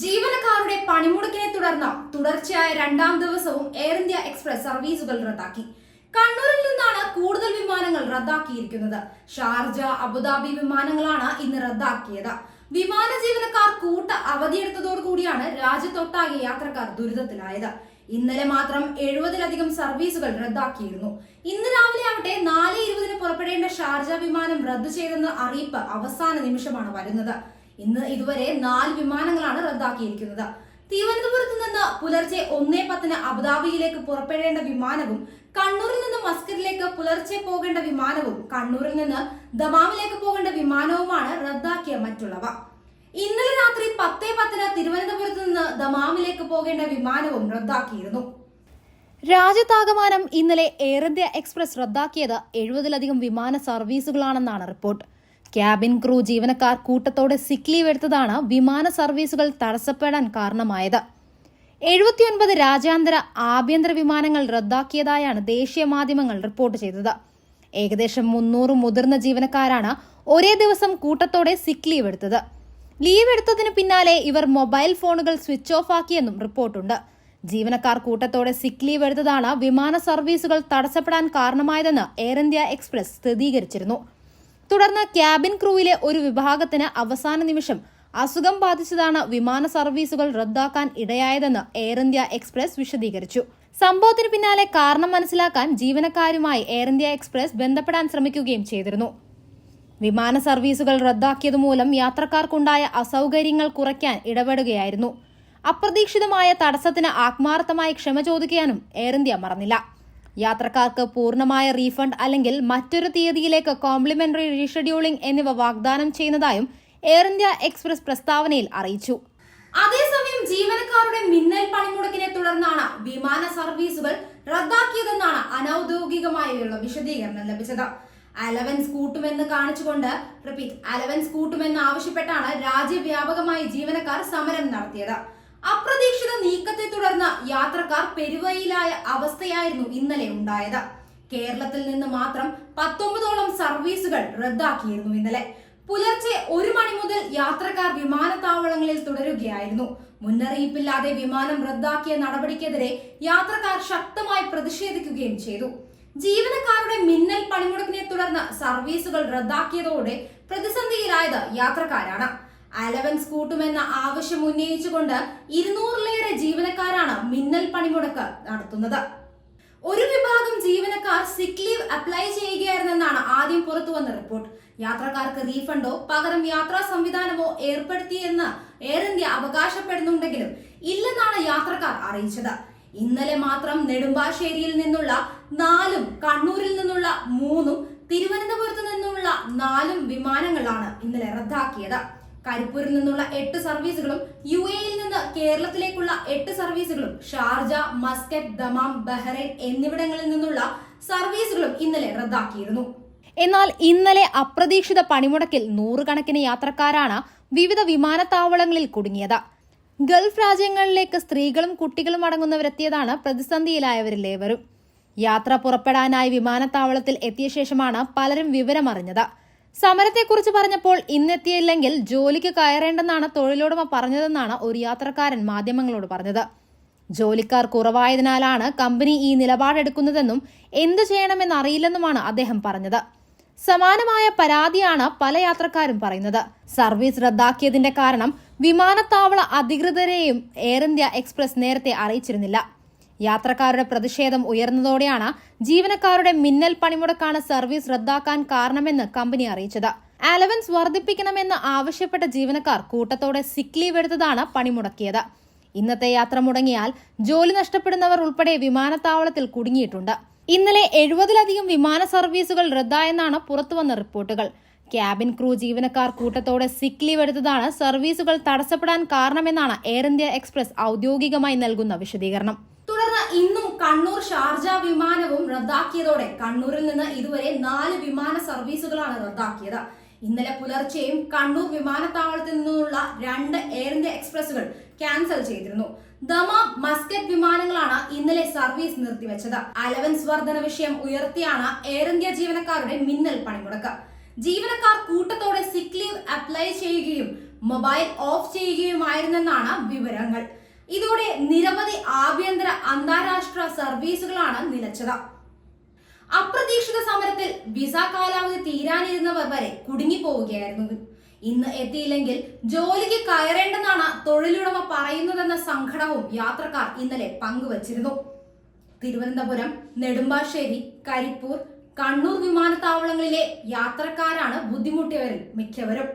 ജീവനക്കാരുടെ പണിമുടക്കിനെ തുടർന്ന് തുടർച്ചയായ രണ്ടാം ദിവസവും എയർ ഇന്ത്യ എക്സ്പ്രസ് സർവീസുകൾ റദ്ദാക്കി. കണ്ണൂരിൽ നിന്നാണ് കൂടുതൽ വിമാനങ്ങൾ റദ്ദാക്കിയിരിക്കുന്നത്. ഷാർജ അബുദാബി വിമാനങ്ങളാണ് ഇന്ന് റദ്ദാക്കിയത്. വിമാന ജീവനക്കാർ കൂട്ട അവധിയെടുത്തതോടുകൂടിയാണ് രാജ്യത്തൊട്ടാകെ യാത്രക്കാർ ദുരിതത്തിലായത്. ഇന്നലെ മാത്രം എഴുപതിലധികം സർവീസുകൾ റദ്ദാക്കിയിരുന്നു. ഇന്ന് രാവിലെ ആവട്ടെ നാല് ഇരുപതിന് പുറപ്പെടേണ്ട ഷാർജ വിമാനം റദ്ദു ചെയ്തെന്ന അറിയിപ്പ് അവസാന നിമിഷമാണ് വരുന്നത്. ഇന്ന് ഇതുവരെ നാല് വിമാനങ്ങളാണ് റദ്ദാക്കിയിരിക്കുന്നത്. തിരുവനന്തപുരത്ത് നിന്ന് പുലർച്ചെ ഒന്നേ പത്തിന് അബുദാബിയിലേക്ക് പുറപ്പെടേണ്ട വിമാനവും കണ്ണൂരിൽ നിന്ന് മസ്കറ്റിലേക്ക് പുലർച്ചെ പോകേണ്ട വിമാനവും കണ്ണൂരിൽ നിന്ന് ദമാമിലേക്ക് പോകേണ്ട വിമാനവുമാണ് റദ്ദാക്കിയ മറ്റുള്ളവ. ഇന്നലെ രാത്രി പത്തേ പത്തിന് തിരുവനന്തപുരത്ത് നിന്ന് ദമാമിലേക്ക് പോകേണ്ട വിമാനവും റദ്ദാക്കിയിരുന്നു. രാജ്യത്താകമാനം ഇന്നലെ എയർ ഇന്ത്യ എക്സ്പ്രസ് റദ്ദാക്കിയത് എഴുപതിലധികം വിമാന സർവീസുകളാണെന്നാണ് റിപ്പോർട്ട്. ക്യാബിൻ ക്രൂ ജീവനക്കാർ കൂട്ടത്തോടെ സിക്ക് ലീവ് എടുത്തതാണ് വിമാന സർവീസുകൾ തടസ്സപ്പെടാൻ കാരണമായത്. എഴുപത്തിയൊൻപത് രാജ്യാന്തര ആഭ്യന്തര വിമാനങ്ങൾ റദ്ദാക്കിയതായാണ് ദേശീയ മാധ്യമങ്ങൾ റിപ്പോർട്ട് ചെയ്തത്. ഏകദേശം മുന്നൂറ് മുതിർന്ന ജീവനക്കാരാണ് ഒരേ ദിവസം കൂട്ടത്തോടെ സിക്ക് ലീവ് എടുത്തത്. ലീവ് എടുത്തതിന് പിന്നാലെ ഇവർ മൊബൈൽ ഫോണുകൾ സ്വിച്ച് ഓഫ് ആക്കിയെന്നും റിപ്പോർട്ടുണ്ട്. ജീവനക്കാർ കൂട്ടത്തോടെ സിക്ക് ലീവ് എടുത്തതാണ് വിമാന സർവീസുകൾ തടസ്സപ്പെടാൻ കാരണമായതെന്ന് എയർ ഇന്ത്യ എക്സ്പ്രസ് സ്ഥിരീകരിച്ചിരുന്നു. തുടർന്ന് ക്യാബിൻ ക്രൂവിലെ ഒരു വിഭാഗത്തിന് അവസാന നിമിഷം അസുഖം ബാധിച്ചതാണ് വിമാന സർവീസുകൾ റദ്ദാക്കാൻ ഇടയായതെന്ന് എയർ ഇന്ത്യ എക്സ്പ്രസ് വിശദീകരിച്ചു. സംഭവത്തിന് പിന്നാലെ കാരണം മനസ്സിലാക്കാൻ ജീവനക്കാരുമായി എയർ ഇന്ത്യ എക്സ്പ്രസ് ബന്ധപ്പെടാൻ ശ്രമിക്കുകയും ചെയ്തിരുന്നു. വിമാന സർവീസുകൾ റദ്ദാക്കിയതുമൂലം യാത്രക്കാർക്കുണ്ടായ അസൗകര്യങ്ങൾ കുറയ്ക്കാൻ ഇടപെടുകയായിരുന്നു. അപ്രതീക്ഷിതമായ തടസ്സത്തിന് ആത്മാർത്ഥമായി ക്ഷമ ചോദിക്കാനും എയർ ഇന്ത്യ മറന്നില്ല. യാത്രക്കാർക്ക് പൂർണമായ റീഫണ്ട് അല്ലെങ്കിൽ മറ്റൊരു തീയതിയിലേക്ക് കോംപ്ലിമെന്ററി റീഷെഡ്യൂളിംഗ് എന്നിവ വാഗ്ദാനം ചെയ്യുന്നതായും എയർ ഇന്ത്യ എക്സ്പ്രസ് പ്രസ്താവനയിൽ അറിയിച്ചു. അതേസമയം ജീവനക്കാരുടെ മിന്നൽ പണിമുടക്കിനെ തുടർന്നാണ് വിമാന സർവീസുകൾ റദ്ദാക്കിയതെന്നാണ് അനൌദ്യോഗികമായുള്ള വിശദീകരണം ലഭിച്ചത്. അലവൻസ് കൂട്ടുമെന്ന് കാണിച്ചുകൊണ്ട് റിപ്പീറ്റ് അലവൻസ് കൂട്ടുമെന്ന് ആവശ്യപ്പെട്ടാണ് രാജ്യവ്യാപകമായി ജീവനക്കാർ സമരം നടത്തിയത്. അപ്രതീക്ഷിത നീക്കത്തെ തുടർന്ന് യാത്രക്കാർ പെരുവയിലായ അവസ്ഥയായിരുന്നു ഇന്നലെ ഉണ്ടായത്. കേരളത്തിൽ നിന്ന് മാത്രം പത്തൊമ്പതോളം സർവീസുകൾ റദ്ദാക്കിയിരുന്നു ഇന്നലെ. പുലർച്ചെ ഒരു മണി മുതൽ യാത്രക്കാർ വിമാനത്താവളങ്ങളിൽ തുടരുകയായിരുന്നു. മുന്നറിയിപ്പില്ലാതെ വിമാനം റദ്ദാക്കിയ നടപടിക്കെതിരെ യാത്രക്കാർ ശക്തമായി പ്രതിഷേധിക്കുകയും ചെയ്തു. ജീവനക്കാരുടെ മിന്നൽ പണിമുടക്കിനെ തുടർന്ന് സർവീസുകൾ റദ്ദാക്കിയതോടെ പ്രതിസന്ധിയിലായത് യാത്രക്കാരാണ്. അലവൻസ് കൂട്ടുമെന്ന ആവശ്യം ഉന്നയിച്ചുകൊണ്ട് ഇരുന്നൂറിലേറെ ജീവനക്കാരാണ് മിന്നൽ പണിമുടക്ക് നടത്തുന്നത്. ഒരു വിഭാഗം ജീവനക്കാർ സിക്ക് ലീവ് അപ്ലൈ ചെയ്യുകയായിരുന്നെന്നാണ് ആദ്യം പുറത്തു വന്ന റിപ്പോർട്ട് യാത്രക്കാർക്ക് റീഫണ്ടോ പകരം യാത്രാ സംവിധാനമോ ഏർപ്പെടുത്തിയെന്ന് എയർ ഇന്ത്യ അവകാശപ്പെടുന്നുണ്ടെങ്കിലും ഇല്ലെന്നാണ് യാത്രക്കാർ അറിയിച്ചത്. ഇന്നലെ മാത്രം നെടുമ്പാശ്ശേരിയിൽ നിന്നുള്ള നാലും കണ്ണൂരിൽ നിന്നുള്ള മൂന്നും തിരുവനന്തപുരത്ത് നിന്നുള്ള നാലും വിമാനങ്ങളാണ് ഇന്നലെ റദ്ദാക്കിയത്. കരിപ്പൂരിൽ നിന്നുള്ള എട്ട് സർവീസുകളും യു എയിൽ നിന്ന് കേരളത്തിലേക്കുള്ള എട്ട് സർവീസുകളും ഷാർജ മസ്കറ്റ് ദമാം ബഹ്റൈൻ എന്നിവിടങ്ങളിൽ നിന്നുള്ള സർവീസുകളും ഇന്നലെ റദ്ദാക്കിയിരുന്നു. എന്നാൽ ഇന്നലെ അപ്രതീക്ഷിത പണിമുടക്കിൽ നൂറുകണക്കിന് യാത്രക്കാരാണ് വിവിധ വിമാനത്താവളങ്ങളിൽ കുടുങ്ങിയത്. ഗൾഫ് രാജ്യങ്ങളിലേക്ക് സ്ത്രീകളും കുട്ടികളും അടങ്ങുന്നവരെത്തിയതാണ് പ്രതിസന്ധിയിലായവരിലേവരും. യാത്ര പുറപ്പെടാനായി വിമാനത്താവളത്തിൽ എത്തിയ ശേഷമാണ് പലരും വിവരമറിഞ്ഞത്. സമരത്തെക്കുറിച്ച് പറഞ്ഞപ്പോൾ ഇന്നെത്തിയില്ലെങ്കിൽ ജോലിക്ക് കയറേണ്ടെന്നാണ് തൊഴിലുടമ പറഞ്ഞതെന്നാണ് ഒരു യാത്രക്കാരൻ മാധ്യമങ്ങളോട് പറഞ്ഞത്. ജോലിക്കാർ കുറവായതിനാലാണ് കമ്പനി ഈ നിലപാടെടുക്കുന്നതെന്നും എന്തു ചെയ്യണമെന്നറിയില്ലെന്നുമാണ് അദ്ദേഹം പറഞ്ഞത്. സമാനമായ പരാതിയാണ് പല യാത്രക്കാരും പറയുന്നത്. സർവീസ് റദ്ദാക്കിയതിന്റെ കാരണം വിമാനത്താവള അധികൃതരെയും എയർ ഇന്ത്യ എക്സ്പ്രസ് നേരത്തെ അറിയിച്ചിരുന്നില്ല. യാത്രക്കാരുടെ പ്രതിഷേധം ഉയർന്നതോടെയാണ് ജീവനക്കാരുടെ മിന്നൽ പണിമുടക്കാണ് സർവീസ് റദ്ദാക്കാൻ കാരണമെന്ന് കമ്പനി അറിയിച്ചത്. അലവൻസ് വർദ്ധിപ്പിക്കണമെന്ന് ആവശ്യപ്പെട്ട ജീവനക്കാർ കൂട്ടത്തോടെ സിക്ക് ലീവ് എടുത്തതാണ് പണിമുടക്കിയത്. ഇന്നത്തെ യാത്ര മുടങ്ങിയാൽ ജോലി നഷ്ടപ്പെടുന്നവർ ഉൾപ്പെടെ വിമാനത്താവളത്തിൽ കുടുങ്ങിയിട്ടുണ്ട്. ഇന്നലെ എഴുപതിലധികം വിമാന സർവീസുകൾ റദ്ദായെന്നാണ് പുറത്തുവന്ന റിപ്പോർട്ടുകൾ. ക്യാബിൻ ക്രൂ ജീവനക്കാർ കൂട്ടത്തോടെ സിക്ക് ലീവ് എടുത്തതാണ് സർവീസുകൾ തടസ്സപ്പെടാൻ കാരണമെന്നാണ് എയർ ഇന്ത്യ എക്സ്പ്രസ് ഔദ്യോഗികമായി നൽകുന്ന വിശദീകരണം. തുടർന്ന് ഇന്നും കണ്ണൂർ ഷാർജ വിമാനവും റദ്ദാക്കിയതോടെ കണ്ണൂരിൽ നിന്ന് ഇതുവരെ നാല് വിമാന സർവീസുകളാണ് റദ്ദാക്കിയത്. ഇന്നലെ പുലർച്ചെയും കണ്ണൂർ വിമാനത്താവളത്തിൽ നിന്നുള്ള രണ്ട് എയർ ഇന്ത്യ എക്സ്പ്രസുകൾ ക്യാൻസൽ ചെയ്തിരുന്നു. ദമാം മസ്കറ്റ് വിമാനങ്ങളാണ് ഇന്നലെ സർവീസ് നിർത്തിവെച്ചത്. അലവൻസ് വർധന വിഷയം ഉയർത്തിയാണ് എയർ ഇന്ത്യ ജീവനക്കാരുടെ മിന്നൽ പണിമുടക്ക്. ജീവനക്കാർ കൂട്ടത്തോടെ സിക്ക് ലീവ് അപ്ലൈ ചെയ്യുകയും മൊബൈൽ ഓഫ് ചെയ്യുകയുമായിരുന്നെന്നാണ് വിവരങ്ങൾ. ഇതോടെ നിരവധി ആഭ്യന്തര അന്താരാഷ്ട്ര സർവീസുകളാണ് നിലച്ചത്. അപ്രതീക്ഷിത സമരത്തിൽ വിസ കാലാവധി തീരാനിരുന്നവർ വരെ കുടുങ്ങിപ്പോവുകയായിരുന്നു. ഇന്ന് എത്തിയില്ലെങ്കിൽ ജോലിക്ക് കയറേണ്ടെന്നാണ് തൊഴിലുടമ പറയുന്നതെന്ന സങ്കടവും യാത്രക്കാർ ഇന്നലെ പങ്കുവച്ചിരുന്നു. തിരുവനന്തപുരം നെടുമ്പാശ്ശേരി കരിപ്പൂർ കണ്ണൂർ വിമാനത്താവളങ്ങളിലെ യാത്രക്കാരാണ് ബുദ്ധിമുട്ടിയവരിൽ മിക്കവരും.